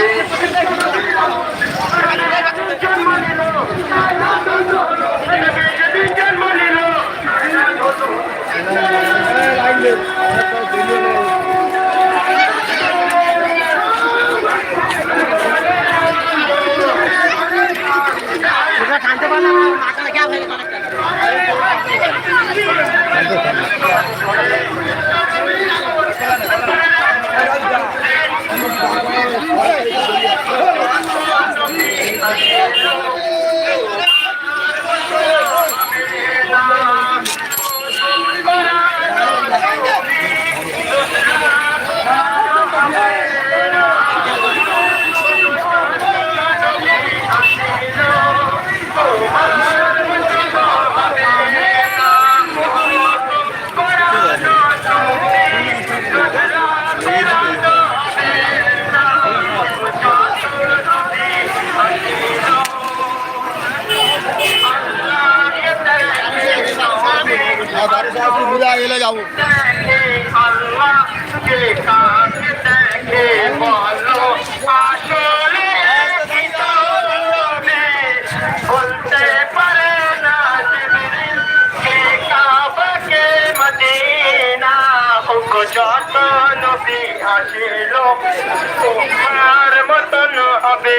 আছে এলে যাব। যত নবী আসিল মতন হবে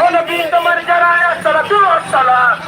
ونبي تمر جرايا الصلاة والسلام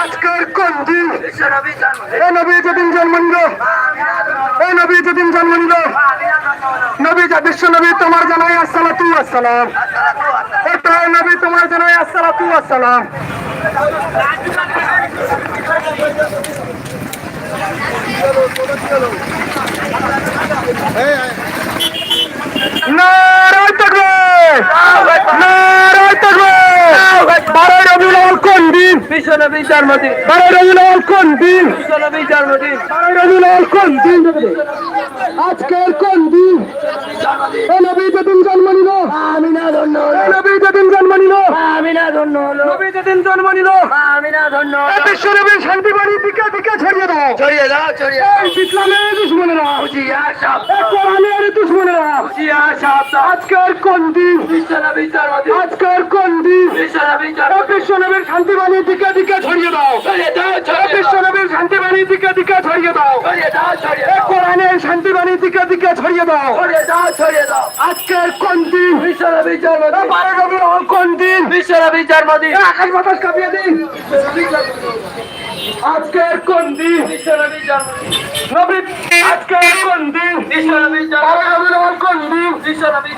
আজকের কোন দিন এ নবী যেদিন জন্মনিল এ নবী যেদিন জন্মনিল নবী বিশ্ব নবী তোমার জানাই আসসালাতু আসসালাম ও তাই নবী তোমার জানাই আসসালাতু আসসালাম চলো তাকবীর জন্মদিন বারোই রবিউল আউয়াল কোন দিন? বিশ্ব নবীর জন্মদিন বারোই কোন দিন? আজকের কোন দিন? এই নবী যেদিন জন্ম নিল। আমিনা ধন্য হলো। নবী যেদিন জন্ম নিল। আমিনা ধন্য নবী যেদিন জন্ম নিল। ধন্য বিশ্ব নবীর শান্তি বাণী দিকে দিকে ছড়িয়ে দাও। ছড়িয়ে দাও ছড়িয়ে এই ইসলামের দুশ্মনেরা। বুঝিয়া সব এই কোরআনের দুশ্মনেরা। বুঝিয়া সব আজকের কোন দিন? বিশ্ব নবীর জন্মদিন আজকের কোন দিন? বিশ্ব নবীর বিশ্ব নবীর শান্তি বাণী দিকে দিকে ছড়িয়ে দাও। ছড়িয়ে দাও এই ছড়িয়ে বিশ্ব দাও। নবীর শান্তি বাণী দিকে দিকে ছড়িয়ে দাও। কোরআনের শান্তি বাণী দিকে দিকে ছড়িয়ে দাও। আজকের কোন দিন? বিশ্ব নবীর জন্মদিন বারো কোন দিন? বিশ্ব নবীর জন্মদিন আকাশ বাতাস কাঁপিয়ে দিন। আজকের কোন দিন? বিশ্ব নবীর জন্মদিন। নবী আজকের কোন দিন? বিশ্ব নবীর বারো জন্মদিন কোন দিন? বিশ্ব নবীর